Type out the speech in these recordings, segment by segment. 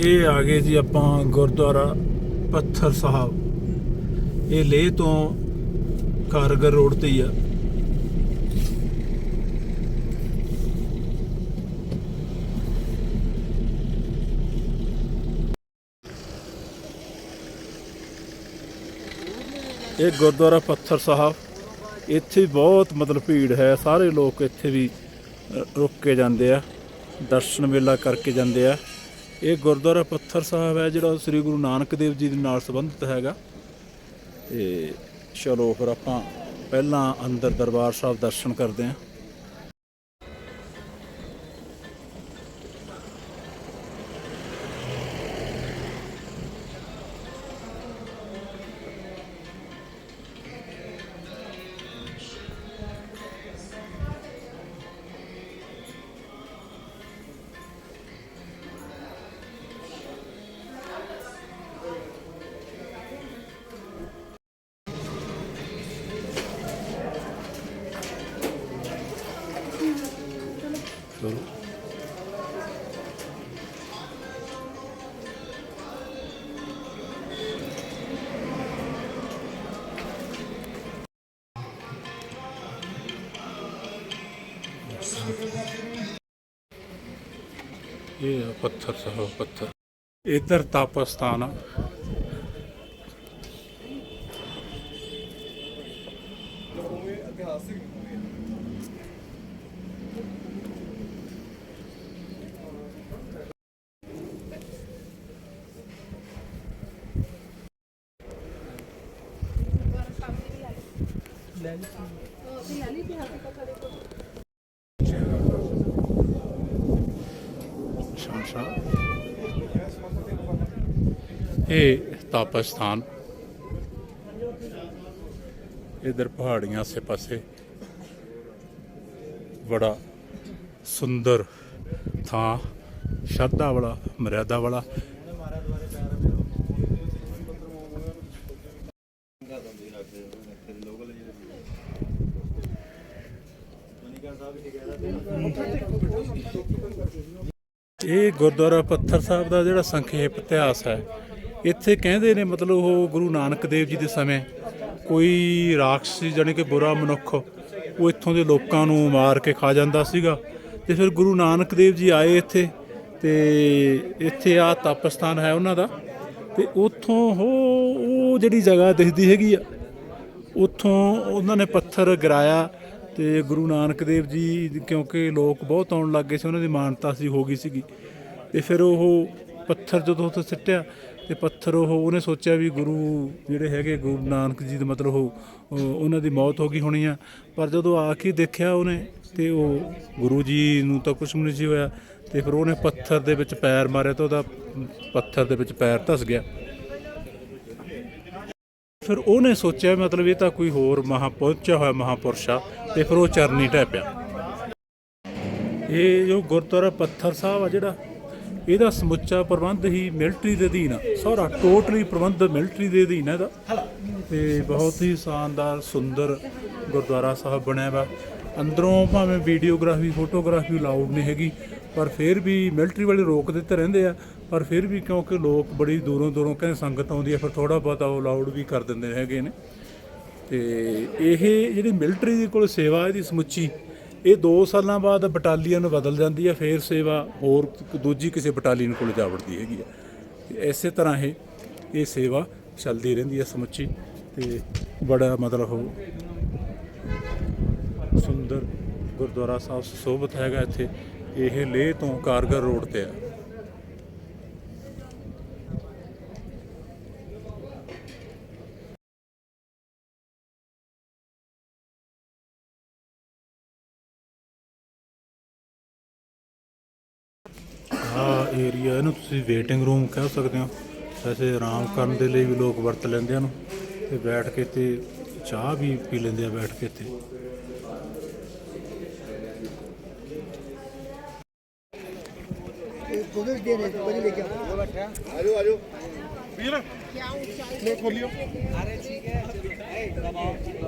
ਇਹ ਆ ਗਏ ਜੀ ਆਪਾਂ ਗੁਰਦੁਆਰਾ ਪੱਥਰ ਸਾਹਿਬ। ਇਹ ਲੇਹ ਤੋਂ ਕਾਰਗਰ ਰੋਡ ਤੇ ਹੀ ਆ। ਇਹ ਗੁਰਦੁਆਰਾ ਪੱਥਰ ਸਾਹਿਬ, ਇੱਥੇ ਬਹੁਤ ਮਤਲਬ ਭੀੜ ਹੈ। ਸਾਰੇ ਲੋਕ ਇੱਥੇ ਵੀ ਰੁਕ ਕੇ ਜਾਂਦੇ ਆ, ਦਰਸ਼ਨ ਮੇਲਾ ਕਰਕੇ ਜਾਂਦੇ ਆ। ਇਹ ਗੁਰਦੁਆਰਾ ਪੱਥਰ ਸਾਹਿਬ ਹੈ, ਜਿਹੜਾ ਸ੍ਰੀ ਗੁਰੂ ਨਾਨਕ ਦੇਵ ਜੀ ਦੇ ਨਾਲ ਸੰਬੰਧਿਤ ਹੈਗਾ। ਤੇ ਚਲੋ ਫਿਰ ਆਪਾਂ ਪਹਿਲਾਂ ਅੰਦਰ ਦਰਬਾਰ ਸਾਹਿਬ ਦਰਸ਼ਨ ਕਰਦੇ ਹਾਂ। ਚਲੋ ਇਹ ਪੱਥਰ ਸਾਹਿਬ ਪੱਥਰ। ਇਧਰ ਤਾਪਸਥਾਨ ਆ ਸ਼ਾਂਸ਼ਾ ਇਹ ਤਾਪਸਥਾਨ। ਇਧਰ ਪਹਾੜੀਆਂ ਸੇ ਪਾਸੇ ਬੜਾ ਸੁੰਦਰ ਥਾਂ, ਸ਼ਰਧਾ ਵਾਲਾ, ਮਰਿਆਦਾ ਵਾਲਾ ਇਹ ਗੁਰਦੁਆਰਾ ਪੱਥਰ ਸਾਹਿਬ ਦਾ ਜਿਹੜਾ ਸੰਖੇਪ ਇਤਿਹਾਸ ਹੈ, ਇੱਥੇ ਕਹਿੰਦੇ ਨੇ ਮਤਲਬ ਉਹ ਗੁਰੂ ਨਾਨਕ ਦੇਵ ਜੀ ਦੇ ਸਮੇਂ ਕੋਈ ਰਾਖਸੀ ਜਾਣੀ ਕਿ ਬੁਰਾ ਮਨੁੱਖ ਉਹ ਇੱਥੋਂ ਦੇ ਲੋਕਾਂ ਨੂੰ ਮਾਰ ਕੇ ਖਾ ਜਾਂਦਾ ਸੀਗਾ ਤੇ ਫਿਰ ਗੁਰੂ ਨਾਨਕ ਦੇਵ ਜੀ ਆਏ ਇੱਥੇ ਤੇ ਇੱਥੇ ਆ ਤਪਸਥਾਨ ਹੈ ਉਹਨਾਂ ਦਾ ਤੇ ਉੱਥੋਂ ਉਹ ਉਹ ਜਿਹੜੀ ਜਗ੍ਹਾ ਦਿਖਦੀ ਹੈਗੀ ਆ, ਉੱਥੋਂ ਉਹਨਾਂ ਨੇ ਪੱਥਰ ਗਿਰਾਇਆ ਤੇ ਗੁਰੂ ਨਾਨਕ ਦੇਵ ਜੀ ਕਿਉਂਕਿ ਲੋਕ ਬਹੁਤ ਆਉਣ ਲੱਗ ਗਏ ਸੀ, ਉਹਨਾਂ ਦੀ ਮਾਨਤਾ ਸੀ, ਹੋ ਗਈ ਸੀਗੀ। ਤੇ ਫਿਰ ਉਹ ਪੱਥਰ ਜਦੋਂ ਉੱਥੇ ਸਿੱਟਿਆ, ਤੇ ਪੱਥਰ ਉਹ ਉਹਨੇ ਸੋਚਿਆ ਵੀ ਗੁਰੂ ਜਿਹੜੇ ਹੈਗੇ, ਗੁਰੂ ਨਾਨਕ ਜੀ ਦਾ ਮਤਲਬ ਉਹ, ਉਹ- ਉਹਨਾਂ ਦੀ ਮੌਤ ਹੋ ਗਈ ਹੋਣੀ ਆ। ਪਰ ਜਦੋਂ ਆ ਕੇ ਦੇਖਿਆ ਉਹਨੇ, ਤੇ ਉਹ ਗੁਰੂ ਜੀ ਨੂੰ ਤਾਂ ਕੁਝ ਨਹੀਂ ਸੀ ਹੋਇਆ। ਤੇ ਫਿਰ ਉਹਨੇ ਪੱਥਰ ਦੇ ਵਿੱਚ ਪੈਰ ਮਾਰਿਆ ਤਾਂ ਉਹਦਾ ਪੱਥਰ ਦੇ ਵਿੱਚ ਪੈਰ ਧਸ ਗਿਆ। ਫਿਰ ਉਹਨੇ ਸੋਚਿਆ ਮਤਲਬ ਇਹ ਤਾਂ ਕੋਈ ਹੋਰ ਮਹਾ ਪਹੁੰਚਿਆ ਹੋਇਆ ਮਹਾਪੁਰਸ਼ ਆ ਤੇ ਫਿਰ ਉਹ ਚਰਨੀ ਢਹਿ ਇਹ ਜੋ ਗੁਰਦੁਆਰਾ ਪੱਥਰ ਸਾਹਿਬ ਆ ਜਿਹੜਾ, ਇਹਦਾ ਸਮੁੱਚਾ ਪ੍ਰਬੰਧ ਹੀ ਮਿਲਟਰੀ ਦੇ ਅਧੀਨ ਆ। ਸਾਰਾ ਟੋਟਲੀ ਪ੍ਰਬੰਧ ਮਿਲਟਰੀ ਦੇ ਅਧੀਨ ਹੈ ਇਹਦਾ। ਤੇ ਬਹੁਤ ਹੀ ਸ਼ਾਨਦਾਰ, ਸੁੰਦਰ ਗੁਰਦੁਆਰਾ ਸਾਹਿਬ ਬਣਿਆ ਵਾ। ਅੰਦਰੋਂ ਭਾਵੇਂ ਵੀਡੀਓਗ੍ਰਾਫੀ, ਫੋਟੋਗ੍ਰਾਫੀ ਅਲਾਉਡ ਨਹੀਂ ਹੈਗੀ, ਪਰ ਫਿਰ ਵੀ ਮਿਲਟਰੀ ਵਾਲੇ ਰੋਕ ਦਿੱਤੇ ਰਹਿੰਦੇ ਆ। ਪਰ ਫਿਰ ਵੀ ਕਿਉਂਕਿ ਲੋਕ ਬੜੀ ਦੂਰੋਂ ਦੂਰੋਂ ਕਹਿੰਦੇ ਸੰਗਤ ਆਉਂਦੀ ਹੈ, ਫਿਰ ਥੋੜਾ ਬਹੁਤਾ ਉਹ ਅਲਾਉਡ ਵੀ ਕਰ ਦਿੰਦੇ ਹੈਗੇ ਨੇ। ਤੇ ਇਹ ਜਿਹੜੀ ਮਿਲਟਰੀ ਦੀ ਕੋਲ ਸੇਵਾ ਇਹਦੀ ਸਮੁੱਚੀ, ਇਹ 2 ਸਾਲਾਂ ਬਾਅਦ ਬਟਾਲੀਅਨ ਬਦਲ ਜਾਂਦੀ ਹੈ, ਫੇਰ ਸੇਵਾ ਹੋਰ ਦੂਜੀ ਕਿਸੇ ਬਟਾਲੀਅਨ ਕੋਲ ਜਾ ਵੜਦੀ ਹੈਗੀ ਆ ਤੇ ਇਸੇ ਤਰ੍ਹਾਂ ਇਹ ਇਹ ਸੇਵਾ ਚੱਲਦੀ ਰਹਿੰਦੀ ਹੈ ਸਮੁੱਚੀ ਤੇ ਬੜਾ ਮਤਲਬ ਉਹ ਸੁੰਦਰ ਗੁਰਦੁਆਰਾ ਸਾਹਿਬ ਸੁਸ਼ੋਭਿਤ ਹੈਗਾ ਇੱਥੇ। ਇਹ ਲੇਹ ਤੋਂ ਕਾਰਗਰ ਰੋਡ ਤੇ ਆ। ਆ ਏਰੀਆ ਇਹਨੂੰ ਤੁਸੀਂ ਵੇਟਿੰਗ ਰੂਮ ਕਹਿ ਸਕਦੇ ਹੋ। ਵੈਸੇ ਆਰਾਮ ਕਰਨ ਦੇ ਲਈ ਵੀ ਲੋਕ ਵਰਤ ਲੈਂਦੇ ਹਨ ਤੇ ਬੈਠ ਕੇ ਤੇ ਚਾਹ ਵੀ ਪੀ ਲੈਂਦੇ ਆ ਬੈਠ ਕੇ ਤੇ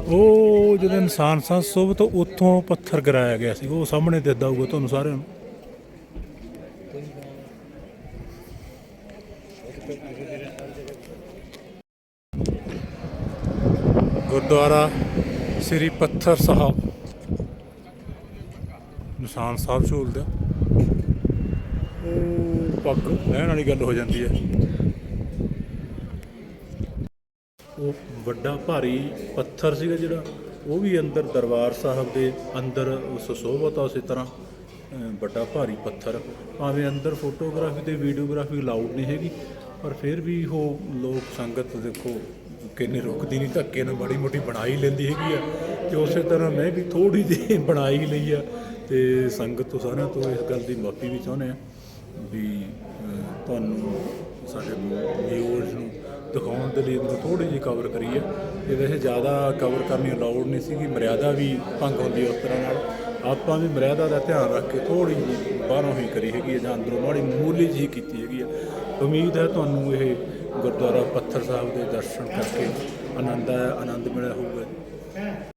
ਉਹ ਜਦੋਂ ਇਨਸਾਨ ਸੰਸੋਭ ਤੋਂ ਉੱਥੋਂ ਪੱਥਰ ਗਰਾਇਆ ਗਿਆ ਸੀ, ਉਹ ਸਾਹਮਣੇ ਦਿਸਦਾ ਹੋਊਗਾ ਤੁਹਾਨੂੰ ਸਾਰਿਆਂ ਨੂੰ। ਗੁਰਦੁਆਰਾ ਸ੍ਰੀ ਪੱਥਰ ਸਾਹਿਬ। ਨਿਸ਼ਾਨ ਸਾਹਿਬ ਝੂਲਦਾ ਉਹ ਪੱਗ ਲੈਣ ਵਾਲੀ ਗੱਲ ਹੋ ਜਾਂਦੀ ਹੈ। ਉਹ ਵੱਡਾ ਭਾਰੀ ਪੱਥਰ ਸੀਗਾ ਜਿਹੜਾ, ਉਹ ਵੀ ਅੰਦਰ ਦਰਬਾਰ ਸਾਹਿਬ ਦੇ ਅੰਦਰ ਸੁਸ਼ੋਭਤ ਆ ਉਸੇ ਤਰ੍ਹਾਂ ਵੱਡਾ ਭਾਰੀ ਪੱਥਰ। ਭਾਵੇਂ ਅੰਦਰ ਫੋਟੋਗ੍ਰਾਫੀ ਤੇ ਵੀਡੀਓਗ੍ਰਾਫੀ ਅਲਾਉਡ ਨਹੀਂ ਹੈਗੀ ਪਰ ਫਿਰ ਵੀ ਉਹ ਲੋਕ ਸੰਗਤ ਦੇਖੋ ਕਿੰਨੇ ਰੁਕਦੀ ਨਹੀਂ, ਧੱਕੇ ਨਾਲ ਮਾੜੀ ਮੋਟੀ ਬਣਾਈ ਲੈਂਦੀ ਹੈਗੀ ਆ ਤੇ ਉਸੇ ਤਰ੍ਹਾਂ ਮੈਂ ਵੀ ਥੋੜੀ ਜਿਹੀ ਬਣਾਈ ਲਈ ਆ ਤੇ ਸੰਗਤ ਤੋਂ ਸਾਰਿਆਂ ਤੋਂ ਇਸ ਗੱਲ ਦੀ ਮਾਫੀ ਵੀ ਚਾਹੁੰਦੇ ਆ ਵੀ ਤੁਹਾਨੂੰ ਸਾਡੇ ਵਿਊਅਰਸ ਨੂੰ ਦਿਖਾਉਣ ਦੇ ਲਈ ਇਹਨੂੰ ਥੋੜੀ ਜਿਹੀ ਕਵਰ ਕਰੀ ਹੈ ਇਹ ਵੈਸੇ ਜ਼ਿਆਦਾ ਕਵਰ ਕਰਨੀ ਅਲਾਉਡ ਨਹੀਂ ਸੀਗੀ, ਮਰਿਆਦਾ ਵੀ ਭੰਗ ਹੁੰਦੀ ਉਸ ਤਰ੍ਹਾਂ ਨਾਲ। ਆਪਾਂ ਵੀ ਮਰਿਆਦਾ ਦਾ ਧਿਆਨ ਰੱਖ ਕੇ ਥੋੜੀ ਜਿਹੀ ਬਾਹਰੋਂ ਹੀ ਕਰੀ ਹੈਗੀ ਹੈ ਜਾਂ ਅੰਦਰੋਂ ਮਾੜੀ ਮੂਲੀ ਜਿਹੀ ਕੀਤੀ ਹੈਗੀ ਹੈ। ਉਮੀਦ ਹੈ ਤੁਹਾਨੂੰ ਇਹ ਗੁਰਦੁਆਰਾ ਪੱਥਰ ਸਾਹਿਬ ਦੇ ਦਰਸ਼ਨ ਕਰਕੇ ਆਨੰਦ ਆਇਆ, ਆਨੰਦ ਮਿਲਿਆ ਹੋਊਗਾ।